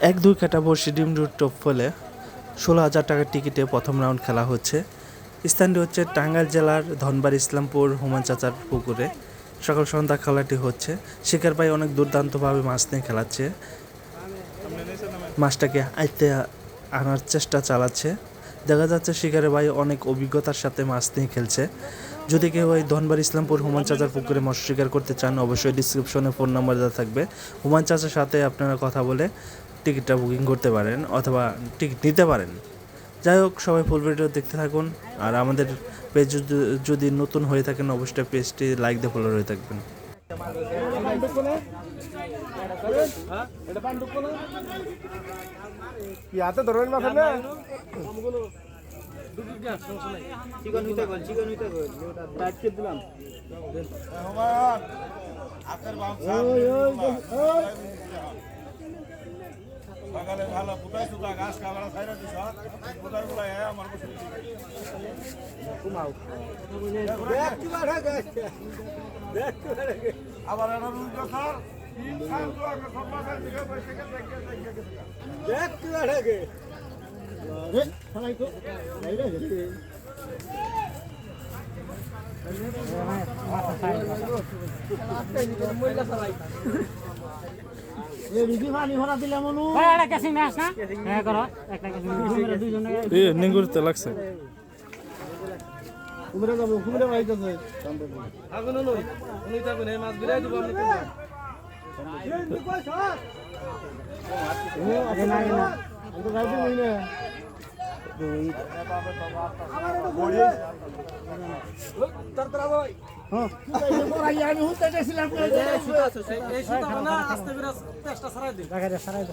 এক দুই কাটা বর্ষি ডিম রুট টপ ফলে ষোলো হাজার টাকার টিকিটে প্রথম রাউন্ড খেলা হচ্ছে। স্থানটি হচ্ছে টাঙ্গাইল জেলার ধনবাড়ি ইসলামপুর হুমান চাচার পুকুরে সকাল সন্ধ্যা খেলাটি হচ্ছে। শিকার ভাই অনেক দুর্দান্তভাবে মাছ নিয়ে খেলাচ্ছে। মাছটাকে আইতে আনার চেষ্টা চালাচ্ছে। দেখা যাচ্ছে শিকারে ভাই অনেক অভিজ্ঞতার সাথে মাছ নিয়ে খেলছে। যদি কেউ ওই ধনবার ইসলামপুর হুমান চাচার পুকুরে মৎস্য শিকার করতে চান, অবশ্যই ডিসক্রিপশনে ফোন নাম্বার দেওয়া থাকবে। হুমান চাচার সাথে আপনারা কথা বলে টিকিটটা বুকিং করতে পারেন অথবা টিকিট নিতে পারেন। যাই হোক সবাই ফুল ভিডিও দেখতে থাকুন। আর আমাদের পেজ যদি নতুন হয়ে থাকেন অবশ্যই পেজটি লাইক দিয়ে ফলো হয়ে থাকবেন। কি হাতে ধরবেন না চিকন হইতে গেল চিকন হইতে গেল আটকে দিলাম সকালে ভালো কোথায় সুদা ঘাস খাবার খাইরা দিছ কোথায় বলাই আমার আবার তিন সাল তো আগে মাসের নিঙ্গুরতে লাগছে। কুমিরে যাব কুমিরে বাড়িতেছে আগুন নই উনি থাকবেন এই মাছ বিরাই দিব আপনি কিনবেন হ্যাঁ। আমি হুঁতে গেছিলাম এই সুতা না আস্তে বিরাজ চেষ্টা ছাড়াই দিন। সারাই